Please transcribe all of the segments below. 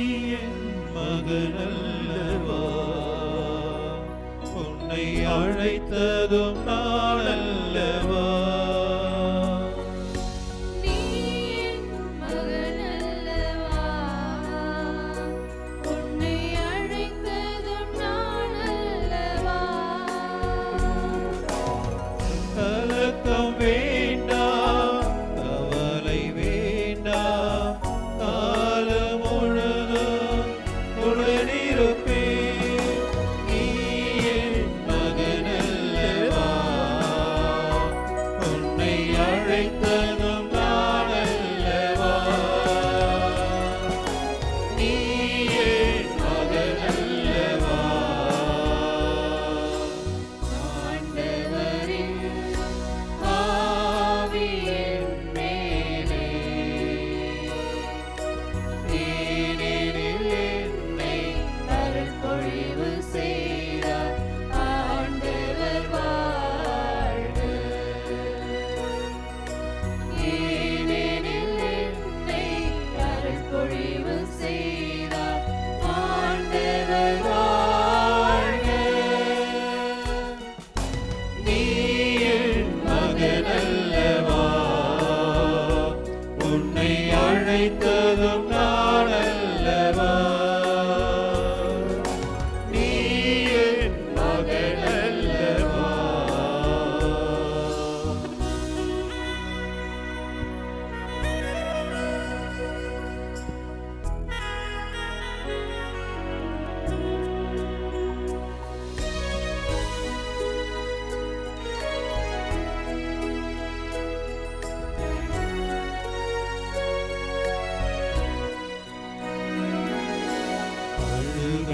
என் மகனல்லவா? உன்னை அழைத்ததும் நான்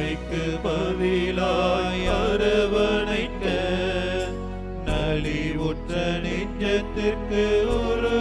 தொல்லைக்கு பதிலாய் அரவணைக்க நலிவுற்ற நெஞ்சத்திற்கு ஒரு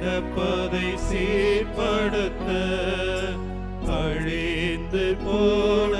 கிடப்பதை சீர்படுத்த அழிந்து போன